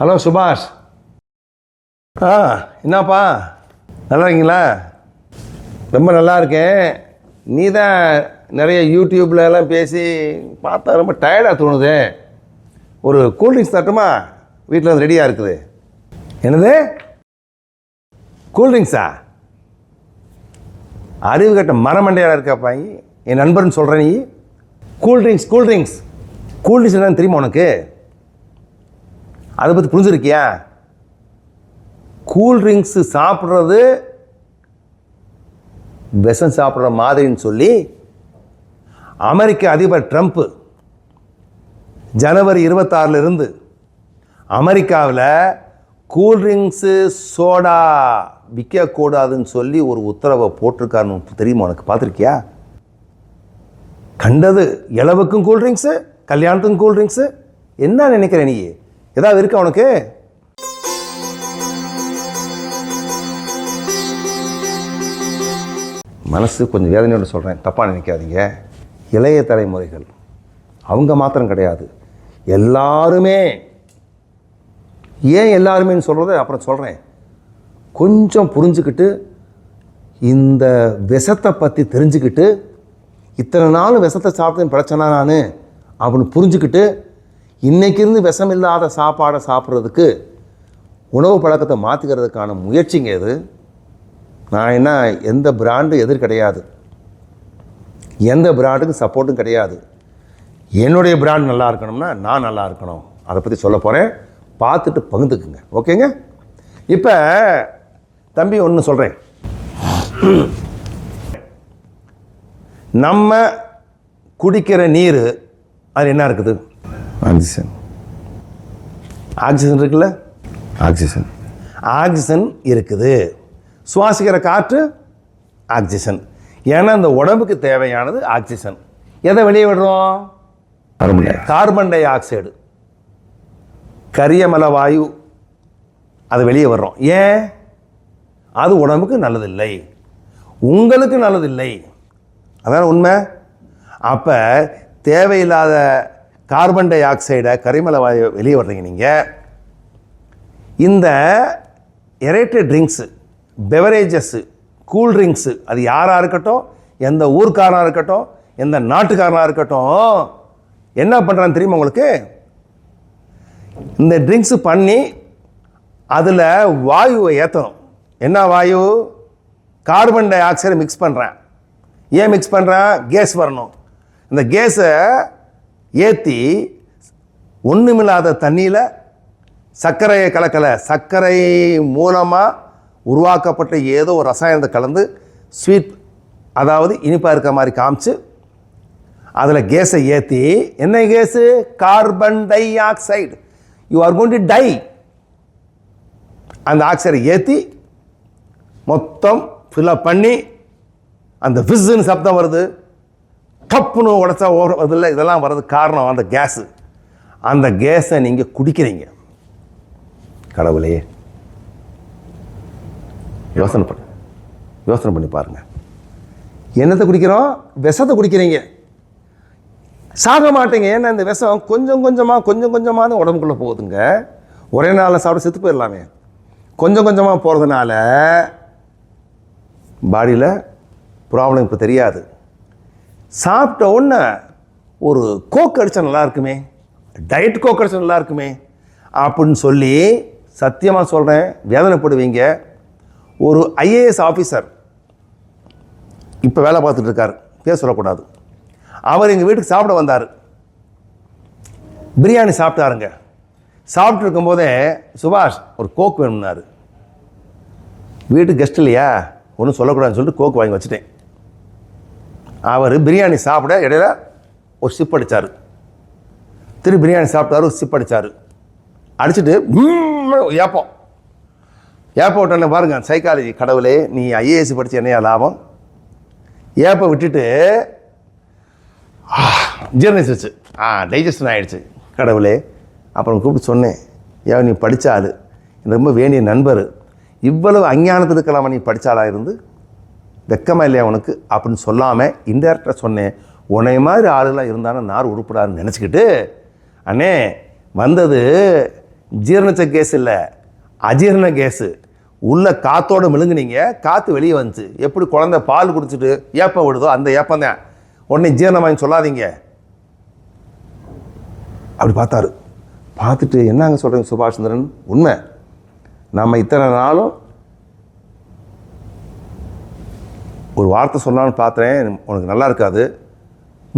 Hello சுபாஷ். ஆ என்னப்பா? நல்லா இருக்கீங்களா ரொம்ப நல்லா இருக்கேன் நீ தான் நிறைய யூடியூப்லலாம் பேசி பார்த்தா ரொம்ப டயர்டாக தோணுது. ஒரு கூல்ட்ரிங்க்ஸ் தட்டுமா வீட்டில் வந்து ரெடியாக இருக்குது. என்னது? கூல்ட்ரிங்க்ஸா அறிவு கட்ட மரமண்டையாக இருக்கப்பா என் நண்பர்னு சொல்கிற நீ? கூல்ட்ரிங்க்ஸ் கூல்ட்ரிங்க்ஸ் கூல்ட்ரிங்க்ஸ் என்னன்னு தெரியுமா உனக்கு? அதை பற்றி புரிஞ்சிருக்கியா? கூல்ட்ரிங்க்ஸு சாப்பிட்றது விஷம் சாப்பிட்ற மாதிரின்னு சொல்லி அமெரிக்க அதிபர் ட்ரம்ப்பு ஜனவரி இருபத்தாறிலிருந்து அமெரிக்காவில் கூல்ட்ரிங்க்ஸு சோடா விற்கக்கூடாதுன்னு சொல்லி ஒரு உத்தரவை போட்டிருக்காருன்னு தெரியுமா உனக்கு? பார்த்துருக்கியா? கண்டது இளவுக்கும் கூல்ட்ரிங்க்ஸு கல்யாணத்துக்கும் கூல்ட்ரிங்க்ஸு என்ன நினைக்கிறேன் நீ? ஏதாவது இருக்கா உனக்கு? மனசு கொஞ்சம் வேதனையோடு சொல்கிறேன் தப்பாக நினைக்காதீங்க. இளைய தலைமுறைகள் அவங்க மாத்திரம் கிடையாது. எல்லாருமே ஏன் எல்லாருமேன்னு சொல்கிறத அப்புறம் சொல்கிறேன் கொஞ்சம் புரிஞ்சுக்கிட்டு இந்த விஷத்தை பற்றி தெரிஞ்சுக்கிட்டு இத்தனை நாள் விஷத்தை சாப்பிட்டு பிரச்சனை நான் அப்படின்னு புரிஞ்சுக்கிட்டு இன்றைக்கி இருந்து விஷம் இல்லாத சாப்பாடை சாப்பிட்றதுக்கு உணவு பழக்கத்தை மாற்றிக்கிறதுக்கான முயற்சிங்க இது. நான் என்ன எந்த பிராண்டு எதிர் கிடையாது. எந்த பிராண்டுக்கும் சப்போர்ட்டும் கிடையாது. என்னுடைய பிராண்ட் நல்லா இருக்கணும்னா நான் நல்லா இருக்கணும். அதை பற்றி சொல்ல போகிறேன் பார்த்துட்டு பகிர்ந்துக்குங்க. ஓகேங்க? இப்போ தம்பி ஒன்று சொல்கிறேன் நம்ம குடிக்கிற நீர் அது என்ன இருக்குது? ஆக்சிஜன். ஆக்சிஜன் இருக்குல்ல? ஆக்சிஜன். ஆக்சிஜன் இருக்குது. சுவாசிக்கிற காற்று ஆக்சிஜன். ஏன்னா இந்த உடம்புக்கு தேவையானது ஆக்சிஜன். எதை வெளியே விடுறோம்? Carbon dioxide. கரியமல வாயு அது வெளியே வர்றோம் ஏன்? அது உடம்புக்கு நல்லதில்லை. உங்களுக்கு நல்லதில்லை. அதான் உண்மை? அப்போ தேவையில்லாத கார்பன் டை ஆக்சைடை கரிமல வாயு வெளியே வர்றீங்க நீங்கள் இந்த aerated drinks beverages cool drinks அது யாராக இருக்கட்டும் எந்த ஊர்க்காரனாக இருக்கட்டும் எந்த நாட்டுக்காரனாக இருக்கட்டும் என்ன பண்ணுறான்னு தெரியுமா உங்களுக்கு? இந்த ட்ரிங்க்ஸு பண்ணி அதில் வாயுவை ஏற்றணும் என்ன வாயு? கார்பன் டை ஆக்சைடை மிக்ஸ் பண்ணுறேன் ஏன் மிக்ஸ் பண்ணுறேன் கேஸ் வரணும். இந்த கேஸை ஏற்றி ஒன்றுமில்லாத தண்ணியில் சர்க்கரையை கலக்கலை. சர்க்கரை மூலமாக உருவாக்கப்பட்ட ஏதோ ஒரு ரசாயனத்தை கலந்து ஸ்வீட் அதாவது இனிப்பாக இருக்கிற மாதிரி காமிச்சு அதில் கேஸை ஏற்றி என்ன gas carbon dioxide you are gone to die அந்த ஆக்சைடை ஏற்றி மொத்தம் ஃபில்அப் பண்ணி அந்த விஸ்ஸுன்னு சப்தம் வருது. டப்புன்னு உடச்சா வருதில்ல இதெல்லாம் வர்றது காரணம் அந்த கேஸு அந்த கேஸை நீங்கள் குடிக்கிறீங்க. கடவுளே. யோசனை பண்ணு. யோசனை பண்ணி பாருங்கள் என்னத்தை குடிக்கிறோம்? விஷத்தை குடிக்கிறீங்க. சாக மாட்டேங்க. ஏன்னா இந்த விஷம் கொஞ்சம் கொஞ்சமாக கொஞ்சம் கொஞ்சமாக தான் உடம்புக்குள்ளே போகுதுங்க. ஒரே நாளில் சாப்பிட செத்து போயிடலாமே. கொஞ்சம் கொஞ்சமாக போகிறதுனால பாடியில் ப்ராப்ளம் இப்போ தெரியாது. சாப்பிட்ட உடனே ஒரு கோக் அடித்தா நல்லா இருக்குமே. டயட் கோக் அடித்தா நல்லா இருக்குமே. அப்படின்னு சொல்லி சத்தியமாக சொல்கிறேன் வேதனைப்படுவீங்க. ஒரு ஐஏஎஸ் ஆஃபீஸர் இப்போ வேலை பார்த்துட்டு இருக்கார். பேர் சொல்லக்கூடாது. அவர் எங்கள் வீட்டுக்கு சாப்பிட வந்தார். பிரியாணி சாப்பிட்டாருங்க. சாப்பிட்டு இருக்கும்போதே சுபாஷ் ஒரு கோக் வேணும்னாரு. வீட்டுக்கு கெஸ்ட் இல்லையா? ஒன்றும் சொல்லக்கூடாதுன்னு சொல்லிட்டு கோக் வாங்கி வச்சுட்டேன். அவர் பிரியாணி சாப்பிட இடையில ஒரு சிப் அடித்தார் திரு பிரியாணி சாப்பிட்டாரு ஒரு சிப் அடித்தார் அடிச்சுட்டு ஏப்போம். ஏப்பம் ஏப்பம் விட்டோன்னே பாருங்க சைக்காலஜி கடவுளே நீ ஐஏஎஸ் படித்து என்னையா லாபம்? ஏப்பை விட்டுட்டு ஜீர்ணிச்சிருச்சு ஆ டைஜஷன் ஆகிடுச்சு கடவுளே அப்புறம் கூப்பிட்டு சொன்னேன் ஏன் நீ படித்தாள் ரொம்ப வேண்டிய நண்பர். இவ்வளவு அஞ்ஞானத்தில் இருக்கலாமா நீ படித்தாளாக இருந்து? வெக்கமா இல்லையா உனக்கு? அப்படின்னு சொல்லாமல் இன்டெரக்டாக சொன்னேன். உன்னை மாதிரி ஆளுலாம் இருந்தாலும் நார் உருப்படாதுன்னு நினச்சிக்கிட்டு அண்ணே வந்தது ஜீரணச்ச கேஸ் இல்லை அஜீரண கேஸு. உள்ள காத்தோடு மிழுங்குனீங்க காற்று வெளியே வந்துச்சு. எப்படி குழந்தை பால் குடிச்சிட்டு ஏப்பம் விடுதோ அந்த ஏப்பம் தான். உடனே ஜீரணமாயின்னு சொல்லாதீங்க. அப்படி பார்த்தாரு. பார்த்துட்டு என்னங்க சொல்கிறீங்க சுபாஷ் சந்திரன்? உண்மை. நம்ம இத்தனை நாளும் ஒரு வார்த்தை சொன்னான்னு பார்த்தேன் உனக்கு நல்லா இருக்காது.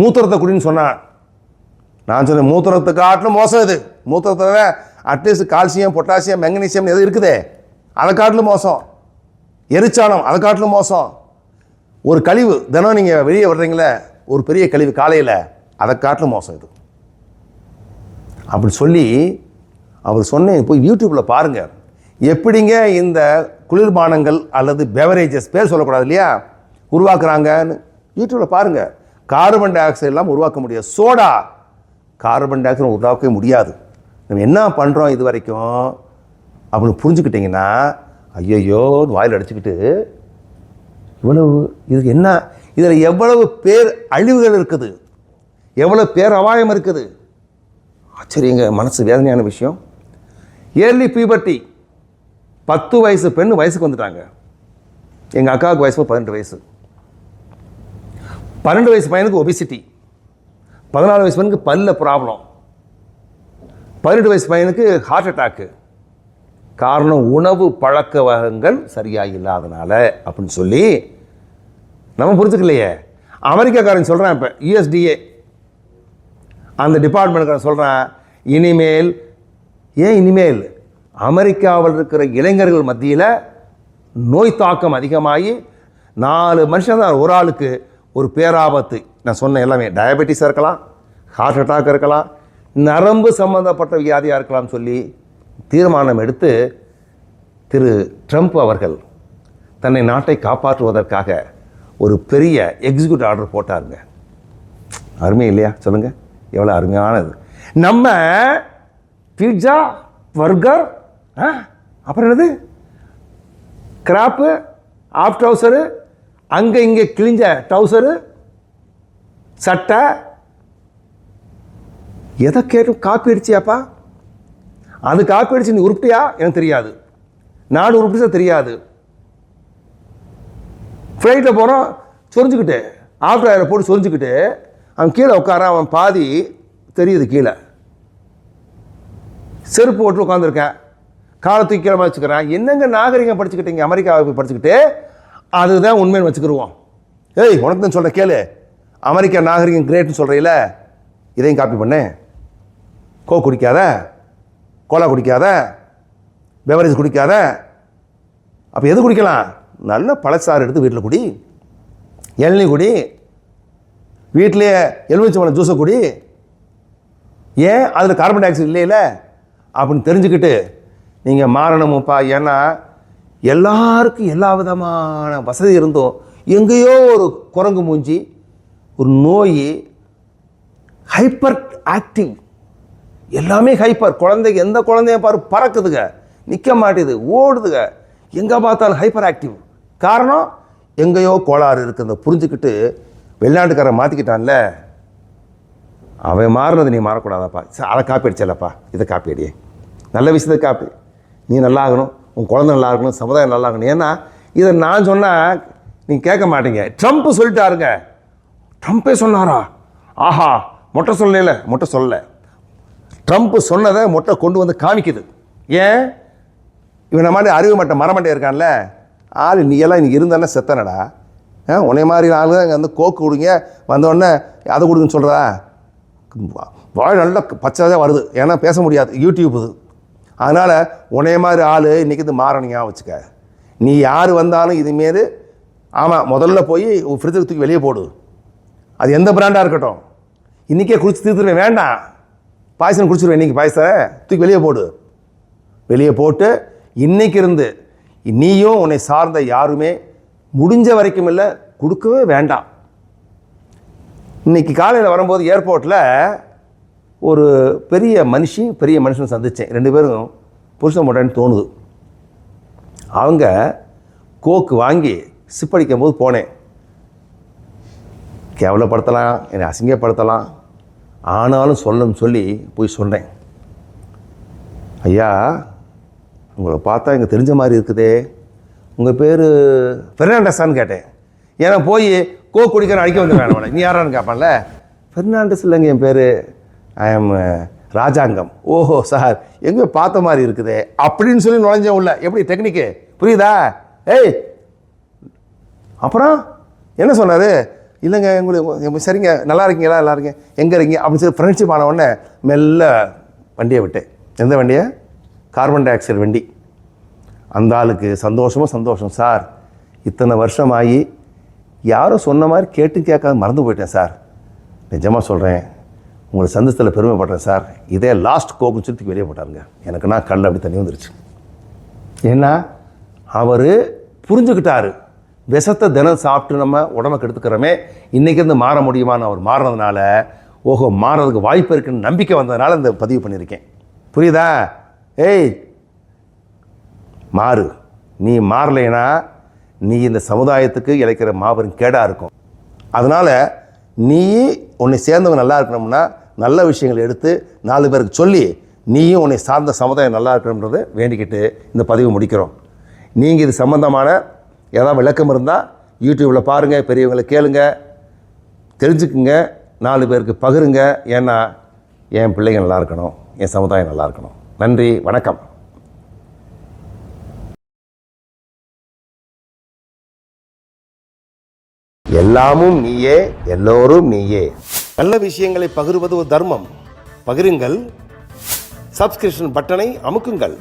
மூத்திரத்தை குடின்னு சொன்னான் நான் சொன்னேன் மூத்திரத்தை காட்டிலும் மோசம் இது. மூத்திரத்தை at least calcium potassium magnesium எது இருக்குதே. அதை காட்டிலும் மோசம். எரிச்சாணம் அதை காட்டிலும் மோசம். ஒரு கழிவு தினம் நீங்கள் வெளியே வர்றீங்களே ஒரு பெரிய கழிவு காலையில் அதை காட்டிலும் மோசம் இது. அப்படி சொல்லி அவர் சொன்னேன் போய் யூடியூப்பில் பாருங்கள் எப்படிங்க இந்த குளிர்பானங்கள் அல்லது பெவரேஜஸ் பேர் சொல்லக்கூடாது இல்லையா? உருவாக்குறாங்கன்னு யூடியூப்பில் பாருங்கள் கார்பன் டை ஆக்சைடு எல்லாம் உருவாக்க முடியாது. சோடா கார்பன் டை ஆக்சைடு உருவாக்கவே முடியாது. நம்ம என்ன பண்ணுறோம் இது வரைக்கும்? அப்படின்னு புரிஞ்சுக்கிட்டிங்கன்னா ஐயையோ வாயில் அடிச்சுக்கிட்டு இவ்வளவு இதுக்கு என்ன? இதில் எவ்வளவு பேர் அழிவுகள் இருக்குது? எவ்வளோ பேர் அபாயம் இருக்குது? ஆச்சரியங்க மனசு வேதனையான விஷயம். ஏர்லி பியூபர்ட்டி பத்து வயசு பெண் வயசுக்கு வந்துட்டாங்க. எங்கள் அக்காவுக்கு வயசு பதினெட்டு வயசு. பன்னெண்டு வயசு பையனுக்கு ஒபிசிட்டி பதினாலு வயசு பையனுக்கு பல்ல ப்ராப்ளம் பதினெட்டு வயசு பையனுக்கு ஹார்ட் அட்டாக்கு காரணம் உணவு பழக்க வகங்கள் சரியாக இல்லாதனால அப்படின்னு சொல்லி நம்ம புரிஞ்சுக்கலையே. அமெரிக்காக்காரன் சொல்கிறான் இப்போ யூஎஸ்டிஏ அந்த டிபார்ட்மெண்ட்காரன் சொல்கிறான் இனிமேல் ஏன் இனிமேல்? அமெரிக்காவில் இருக்கிற இளைஞர்கள் மத்தியில் நோய் தாக்கம் அதிகமாகி நாலு மனுஷன் தான் ஒரு ஆளுக்கு ஒரு பேராபத்து. நான் சொன்ன எல்லாமே. டயபெட்டிஸாக இருக்கலாம் ஹார்ட் அட்டாக் இருக்கலாம் நரம்பு சம்பந்தப்பட்ட வியாதியாக இருக்கலாம்னு சொல்லி தீர்மானம் எடுத்து திரு ட்ரம்ப் அவர்கள் தன்னை நாட்டை காப்பாற்றுவதற்காக ஒரு பெரிய எக்ஸிக்யூட் ஆர்டர் போட்டாருங்க. அருமை இல்லையா? சொல்லுங்கள் எவ்வளோ அருமையானது. நம்ம பீட்சா பர்கர் அப்புறம் என்னது? கிராப்பு ஆஃப்ட் ஹவுசரு அங்கே இங்கே கிழிஞ்ச ட்ரௌசரு சட்டை எதை கேட்டும் காப்பி அடிச்சியாப்பா? அது காப்பி அடிச்சு நீ உருப்பிட்டியா? எனக்கு தெரியாது. நாடு உருப்பிச்சா தெரியாது. ஃப்ளைட்டில் போகிறோம் சொரிஞ்சுக்கிட்டு ஆஃப்டர் ஏரை போட்டு சொரிஞ்சுக்கிட்டு அவன் கீழே உட்காரான் அவன் பாதி தெரியுது கீழே. செருப்பு போட்டு உட்காந்துருக்கேன் காலை தூக்கி கீழே வச்சுக்கிறேன் என்னங்க நாகரிகம் படிச்சுக்கிட்டீங்க அமெரிக்காவை போய் படிச்சுக்கிட்டு அதுதான் உண்மைன்னு வச்சுக்கிருவோம். ஏய் உனக்கு தான் சொல்கிற கேளு. அமெரிக்கா நாகரிகம் கிரேட்னு சொல்கிறீல இதையும் காப்பி பண்ணு. கோ குடிக்காத கோலா குடிக்காத பெவரேஜ் குடிக்காத. அப்போ எது குடிக்கலாம்? நல்ல பழச்சாறு எடுத்து வீட்டில் குடி. இளநீ குடி. வீட்டிலேயே எலுமிச்சம்பழம் ஜூஸை குடி. ஏன்? அதில் கார்பன் டை ஆக்சைடு இல்லையில? அப்படின்னு தெரிஞ்சுக்கிட்டு நீங்கள் மாறணுமுப்பா. ஏன்னா எல்லாருக்கும் எல்லா விதமான வசதி இருந்தும். எங்கேயோ ஒரு குரங்கு மூஞ்சி ஒரு நோய் ஹைப்பர் ஆக்டிவ் எல்லாமே ஹைப்பர் குழந்தைக்கு எந்த குழந்தைய பாரு பறக்குதுங்க. நிற்க மாட்டேது ஓடுதுங்க. எங்கே பார்த்தாலும் ஹைப்பர் ஆக்டிவ் காரணம் எங்கேயோ கோளாறு இருக்குத புரிஞ்சுக்கிட்டு வெளிநாட்டுக்காரன் மாற்றிக்கிட்டான்ல அவன் மாறினது நீ மாறக்கூடாதாப்பா. அதை காப்பி அடிச்சலப்பா இதை காப்பி அடியே. நல்ல விஷயத்தை காப்பி. நீ நல்லா ஆகணும். உன் குழந்தை நல்லா இருக்கணும் சமுதாயம் நல்லா இருக்கணும். ஏன்னா இதை நான் சொன்னால் நீங்கள் கேட்க மாட்டீங்க. ட்ரம்ப் சொல்லிட்டாருங்க. ட்ரம்ப்பே சொன்னாரா? ஆஹா மொட்டை சொல்லல மொட்டை சொல்லலை. ட்ரம்ப் சொன்னதை மொட்டை கொண்டு வந்து காமிக்குது. ஏன்? இவனை மாதிரி அறிவு மட்டும் மரமட்டை இருக்கான்ல. ஆள் நீ எல்லாம் இன்னைக்கு இருந்தானே செத்தனடா? ஆ உன்னை மாதிரி ஆளுங்க இங்கே வந்து கோக்கு கொடுங்க. வந்தோடனே அதை கொடுங்கன்னு சொல்கிறா வாழ நல்லா பச்சையாக வருது. ஏன்னா பேச முடியாது. யூடியூப் இது. அதனால் உன்னைய மாதிரி ஆள் இன்றைக்கி இது மாறணியாக வச்சுக்க. நீ யார் வந்தாலும் இதுமாரி ஆமாம் முதல்ல போய் ஃப்ரிட்ஜுக்கு தூக்கி வெளியே போடு. அது எந்த பிராண்டாக இருக்கட்டும். இன்றைக்கே குடிச்சு தீர்த்துருவேன் வேண்டாம். பாயசம் குடிச்சிருவேன் இன்றைக்கி பாயசத்தை தூக்கி வெளியே போடு. வெளியே போட்டு இன்றைக்கி இருந்து நீயும் உன்னை சார்ந்த யாருமே முடிஞ்ச வரைக்கும் இல்லை கொடுக்கவே வேண்டாம். இன்னைக்கு காலையில் வரும்போது ஏர்போர்ட்டில் ஒரு பெரிய மனுஷி பெரிய மனுஷனை சந்தித்தேன் ரெண்டு பேரும் புருஷன் போட்டான்னு தோணுது. அவங்க கோக்கு வாங்கி சிப்படிக்கும் போது போனேன். கேவலப்படுத்தலாம் என்னை அசிங்கப்படுத்தலாம். ஆனாலும் சொல்லணும்னு சொல்லி போய் சொன்னேன். ஐயா உங்களை பார்த்தா இங்கே தெரிஞ்ச மாதிரி இருக்குதே. உங்கள் பேர் ஃபெர்னாண்டஸான்னு கேட்டேன். ஏன்னா போய் கோ குடிக்கிற அடிக்க வந்துடுறேன் அவனை. நீ யாரான்னு கேட்பான்ல. ஃபெர்னாண்டஸ் இல்லைங்க என் பேர். I am uh, Rajangam. ஓஹோ சார் எங்கே பார்த்த மாதிரி இருக்குது. அப்படின்னு சொல்லி நுழைஞ்சேன் உள்ள. எப்படி டெக்னிக்கு புரியுதா? ஏய்! அப்புறம்? என்ன சொன்னார்? இல்லைங்க உங்களுக்கு சரிங்க நல்லா இருக்கீங்களா? நல்லா இருக்கீங்க எங்கே இருக்கீங்க? அப்படின்னு சொல்லி ஃப்ரெண்ட்ஷிப் ஆன உடனே மெல்ல வண்டியை விட்டேன். எந்த வண்டியை? கார்பன் டை ஆக்சைடு வண்டி. அந்த ஆளுக்கு சந்தோஷமும் சந்தோஷம் சார். இத்தனை வருஷம் ஆகி யாரும் சொன்ன மாதிரி கேட்டு கேட்காத மறந்து போயிட்டேன் சார். நிஜமாக சொல்கிறேன் உங்களை சந்தோஷத்தில் பெருமைப்படுறேன் சார். இதே லாஸ்ட் கோக்குன்னு சொல்லி வெளியே போட்டாருங்க. எனக்கு நான் கண்ணில் அப்படி தண்ணி வந்துருச்சு. ஏன்னா அவர் புரிஞ்சுக்கிட்டாரு. விஷத்தை தினம் சாப்பிட்டு நம்ம உடம்ப கெடுத்துக்கிறோமே இன்றைக்கி இருந்து மாற முடியுமான்னு அவர் மாறினதுனால ஓஹோ மாறதுக்கு வாய்ப்பு இருக்குன்னு நம்பிக்கை வந்ததுனால இந்த பதிவு பண்ணியிருக்கேன். புரியுதா? ஏய் மாறு. நீ மாறலைன்னா நீ இந்த சமுதாயத்துக்கு இழைக்கிற மாபெரும் கேடாக இருக்கும். அதனால் நீயும் உன்னை சேர்ந்தவங்க நல்லா இருக்கணும்னா நல்ல விஷயங்களை எடுத்து நாலு பேருக்கு சொல்லி நீயும் உன்னை சார்ந்த சமுதாயம் நல்லா இருக்கணுன்றதை வேண்டிக்கிட்டு இந்த பதிவு முடிக்கிறோம். நீங்கள் இது சம்மந்தமான ஏதாவது விளக்கம் இருந்தால் யூடியூப்பில் பாருங்கள் பெரியவங்களை கேளுங்க தெரிஞ்சுக்குங்க நாலு பேருக்கு பகிருங்க. ஏன்னா என் பிள்ளைங்க நல்லா இருக்கணும் என் சமுதாயம் நல்லா இருக்கணும். நன்றி வணக்கம். எல்லாமும் நீயே எல்லோரும் நீயே. நல்ல விஷயங்களை பகிர்வது ஒரு தர்மம். பகிருங்கள். சப்ஸ்கிரிப்ஷன் பட்டனை அமுக்குங்கள்.